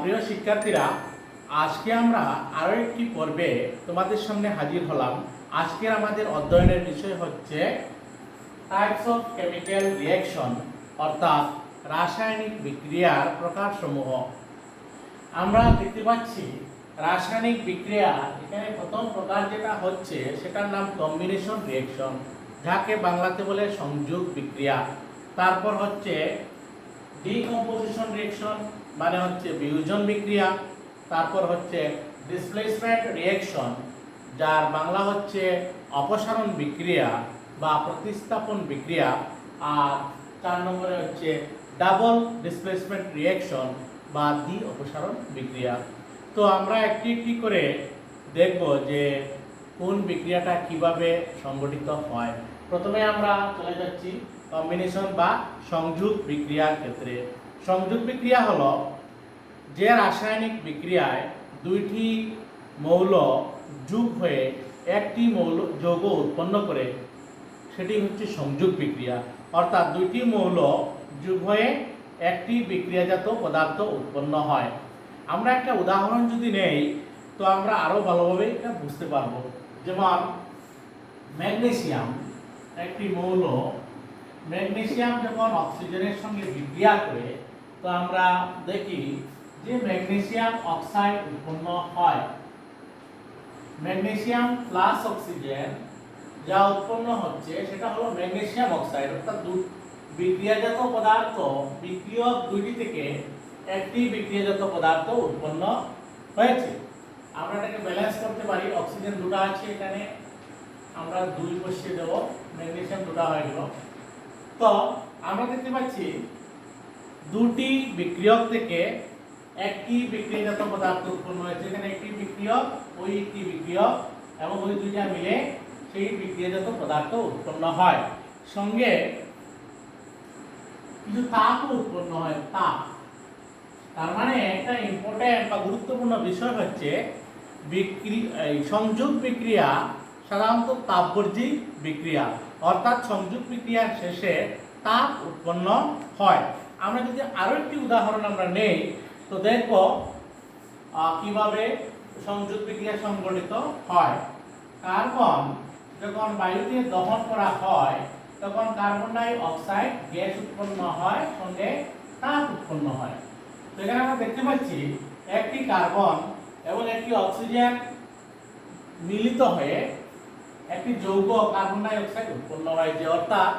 প্রিয় শিক্ষার্থীরা, আজকে আমরা আরও একটি পর্বে তোমাদের সামনে হাজির হলাম। আজকে আমাদের অধ্যয়নের বিষয় হচ্ছে টাইপস অফ কেমিক্যাল রিয়াকশন অর্থাৎ রাসায়নিক বিক্রিয়ার প্রকারসমূহ। আমরা দেখতে পাচ্ছি, রাসায়নিক বিক্রিয়া এখানে প্রথম প্রকার যেটা হচ্ছে, সেটার নাম কম্বিনেশন রিয়াকশন যাকে বাংলাতে বলে সংযোগ বিক্রিয়া। তারপর হচ্ছে ডিকম্পোজিশন রিয়াকশন মানে হচ্ছে বিয়োজন বিক্রিয়া, তারপর হচ্ছে ডিসপ্লেসমেন্ট রিয়াকশন যার বাংলা হচ্ছে অপসারণ বিক্রিয়া বা প্রতিস্থাপন বিক্রিয়া, আর চার নম্বরে হচ্ছে ডাবল ডিসপ্লেসমেন্ট রিয়াকশন বা দ্বি অপসারণ বিক্রিয়া। তো আমরা একটি একটি করে দেখব যে কোন বিক্রিয়াটা কীভাবে সংগঠিত হয়। প্রথমে আমরা চলে যাচ্ছি কম্বিনেশন বা সংযোগ বিক্রিয়ার ক্ষেত্রে। সংযোগ বিক্রিয়া হলো যে রাসায়নিক বিক্রিয়ায় দুইটি মৌল যোগ হয়ে একটি মৌল যৌগ উৎপন্ন করে, সেটি হচ্ছে সংযোগ বিক্রিয়া। অর্থাৎ দুইটি মৌল যোগ হয়ে একটি বিক্রিয়াজাত পদার্থ উৎপন্ন হয়। আমরা একটা উদাহরণ যদি নেই, তো আমরা আরও ভালোভাবে এটা বুঝতে পারব। যেমন ম্যাগনেসিয়াম একটি মৌল ম্যাগনেসিয়াম যখন অক্সিজেনের সঙ্গে বিক্রিয়া করে, তো আমরা দেখি যে ম্যাগনেসিয়াম অক্সাইড উৎপন্ন হয়। ম্যাগনেসিয়াম প্লাস অক্সিজেন যা উৎপন্ন হচ্ছে, সেটা হলো ম্যাগনেসিয়াম অক্সাইড, অর্থাৎ বিক্রিয়াজাত পদার্থ বিক্রিয়ক দুইটি থেকে একটি বিক্রিয়াজাত পদার্থ উৎপন্ন হয়েছে। আমরা এটাকে ব্যালেন্স করতে পারি, অক্সিজেন দুটো আছে এখানে, আমরা দুই বসিয়ে দেবো ম্যাগনেসিয়াম দুটো হয়ে গেল। তো আমরা দেখতে পাচ্ছি দুটি বিক্রিয়ক থেকে একটি বিক্রিয়াজাত পদার্থ উৎপন্ন হয়েছে। এখানে একটি বিক্রিয়ক, ওই একটি বিক্রিয়ক এবং ওই দুইটা মিলে সেই বিক্রিয়াজাত পদার্থ উৎপন্ন হয়। সঙ্গে কিছু তাপও উৎপন্ন হয়, তাপ। তার মানে একটা ইম্পর্টেন্ট বা গুরুত্বপূর্ণ বিষয় হচ্ছে বিক্রি সংযোগ বিক্রিয়া সাধারণত তাপবর্জী বিক্রিয়া। অর্থাৎ সংযোগ বিক্রিয়ার শেষে তাপ উৎপন্ন হয়। আমরা যদি আরও একটি উদাহরণ আমরা নেই, তো দেখব কীভাবে সংযোগ বিক্রিয়া সংঘটিত হয়। কার্বন যখন বায়ুতে দহন করা হয়, তখন কার্বন ডাই অক্সাইড গ্যাস উৎপন্ন হয়, সঙ্গে তাপ উৎপন্ন হয়। তো এখানে আমরা দেখতে পাচ্ছি, একটি কার্বন এবং একটি অক্সিজেন মিলিত হয়ে একটি যৌগ কার্বন ডাই অক্সাইড উৎপন্ন হয়েছে অর্থাৎ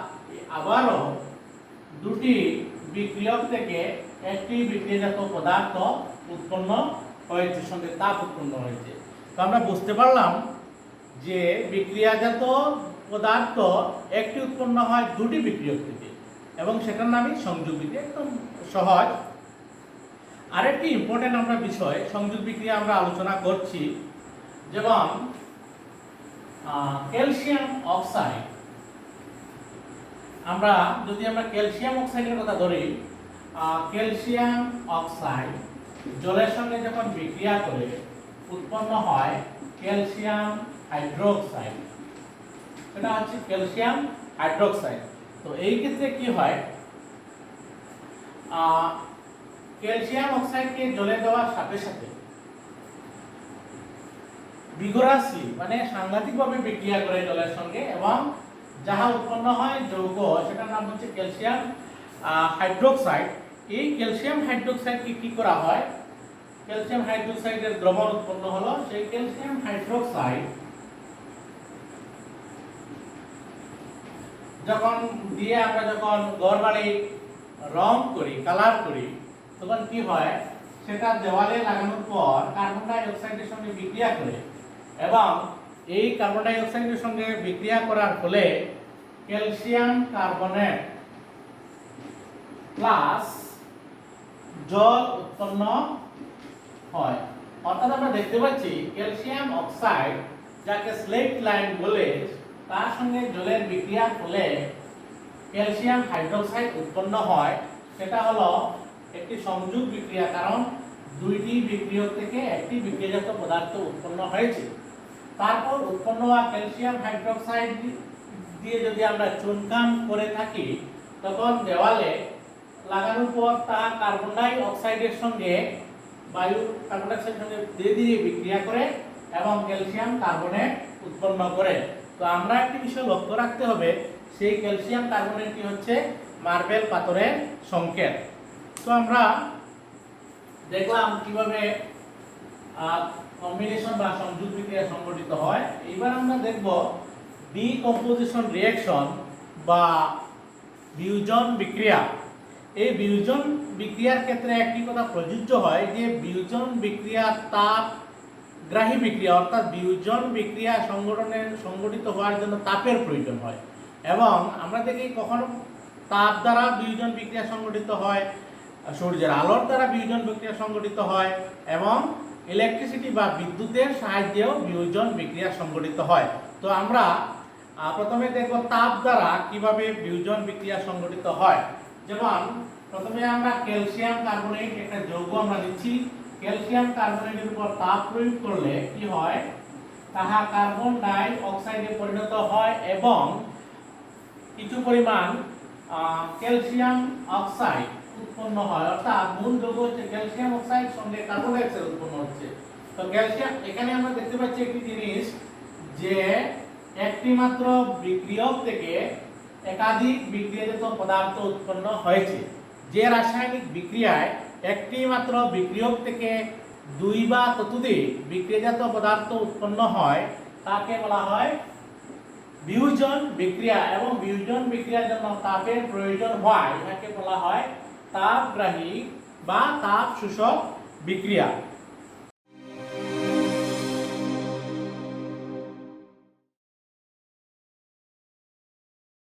আবারও দুটি বিক্রিয়ক থেকে একটি বিক্রিয়াজাত পদার্থ উৎপন্ন হয়েছে, সঙ্গে তাপ উৎপন্ন হয়েছে। তো আমরা বুঝতে পারলাম যে বিক্রিয়াজাত পদার্থ একটি উৎপন্ন হয় দুটি বিক্রিয়ক থেকে, এবং সেটার নামই সংযোগ বিক্রিয়া একদম সহজ। আরেকটি ইম্পর্টেন্ট আমরা বিষয়, সংযোগ বিক্রিয়া আমরা আলোচনা করছি, যেমন ক্যালসিয়াম অক্সাইড আমরা যদি আমরা ক্যালসিয়াম অক্সাইডের কথা ধরি ক্যালসিয়াম অক্সাইড জলের সঙ্গে যখন বিক্রিয়া করে, উৎপন্ন হয় ক্যালসিয়াম হাইড্রোক্সাইড সেটা হচ্ছে ক্যালসিয়াম হাইড্রোক্সাইড তো এই ক্ষেত্রে কি হয়? ক্যালসিয়াম অক্সাইডকে জলে দেওয়ার সাথে সাথে বিগোরাসলি মানে সাংঘাতিকভাবে বিক্রিয়া করে জলের সঙ্গে এবং যাহা উৎপন্ন হয় যৌগ সেটার নাম হচ্ছে ক্যালসিয়াম হাইড্রোক্সাইড এই ক্যালসিয়াম হাইড্রোক্সাইডকে কি করা হয়? ক্যালসিয়াম হাইড্রোক্সাইডের দ্রবণ উৎপন্ন হলো। সেই ক্যালসিয়াম হাইড্রোক্সাইড যখন দিয়ে আমরা যখন ঘর বাড়ি রং করি, কালার করি, তখন কি হয়? সেটা দেওয়ালে লাগানোর পর কার্বন ডাই অক্সাইডের সঙ্গে বিক্রিয়া করে এবং এই কার্বন ডাই অক্সাইডের সঙ্গে বিক্রিয়া করার ফলে ক্যালসিয়াম কার্বনেট প্লাস জল উৎপন্ন হয়। অর্থাৎ আমরা দেখতে পাচ্ছি ক্যালসিয়াম অক্সাইড যাকে স্লেট লাইন বলে, তার সঙ্গে জলের বিক্রিয়ার ফলে ক্যালসিয়াম হাইড্রোক্সাইড উৎপন্ন হয়। সেটা হলো একটি সংযোগ বিক্রিয়া, কারণ দুইটি বিক্রিয়ক থেকে একটি বিক্রিয়াজাত পদার্থ উৎপন্ন হয়েছে। তারপর উৎপন্ন হওয়া ক্যালসিয়াম হাইড্রোক্সাইড দিয়ে যদি আমরা চুনকাম করে থাকি, তখন দেওয়ালে লাগানোর পর তা কার্বন ডাই অক্সাইডের সঙ্গে, বায়ু কার্বন ডাইঅক্সাইডের সঙ্গে ধীরে ধীরে বিক্রিয়া করে এবং ক্যালসিয়াম কার্বনেট উৎপন্ন করে। তো আমরা একটি বিষয় লক্ষ্য রাখতে হবে, সেই ক্যালসিয়াম কার্বনেটটি হচ্ছে মার্বেল পাথরের সংকেত। তো আমরা দেখলাম কীভাবে কম্বিনেশন বা সংযোগ বিক্রিয়া সংঘটিত হয়। এবার আমরা দেখব ডিকম্পোজিশন রিঅ্যাকশন বা বিয়োজন বিক্রিয়া। এই বিয়োজন বিক্রিয়ার ক্ষেত্রে একটি কথা প্রযোজ্য হয় যে বিয়োজন বিক্রিয়া তাপ গ্রাহী বিক্রিয়া, অর্থাৎ বিয়োজন বিক্রিয়া সংগঠনের সংগঠিত হওয়ার জন্য তাপের প্রয়োজন হয়। এবং আমরা দেখি কখনো তাপ দ্বারা বিয়োজন বিক্রিয়া সংগঠিত হয়, সূর্যের আলোর দ্বারা বিয়োজন বিক্রিয়া সংগঠিত হয় এবং ইলেকট্রিসিটি বা বিদ্যুতের সাহায্যেও বিয়োজন বিক্রিয়া সংগঠিত হয়। তো আমরা প্রথমে দেখব তাপ দ্বারা কীভাবে বিয়োজন বিক্রিয়া সংগঠিত হয়। যেমন, প্রথমে আমরা ক্যালসিয়াম কার্বনেট একটা যৌগ আমরা নিচ্ছি। ক্যালসিয়াম কার্বনেটের উপর তাপ প্রয়োগ করলে কি হয়? তাহা কার্বন ডাই অক্সাইডে পরিণত হয় এবং কিছু পরিমাণ ক্যালসিয়াম অক্সাইড উৎপন্ন হয়। অর্থাৎ মূল যৌগ হচ্ছে ক্যালসিয়াম অক্সাইড সঙ্গে কার্বন ডাই অক্সাইড উৎপন্ন হচ্ছে। তো ক্যালসিয়াম এখানে আমরা দেখতে পাচ্ছি একটি জিনিস যে একটি মাত্র বিক্রিয়ক থেকে একাধিক বিক্রিয়াজাত পদার্থ উৎপন্ন হয়েছে। যে রাসায়নিক বিক্রিয়ায় একটি মাত্র বিক্রিয়ক থেকে দুই বা ততোধিক বিক্রিয়াজাত পদার্থ উৎপন্ন হয়, তাকে বলা হয় বিয়োজন বিক্রিয়া। এবং বিয়োজন বিক্রিয়ার জন্য তাপের প্রয়োজন হয়, এটাকে বলা হয় তাপগ্রাহী বা তাপ শোষক বিক্রিয়া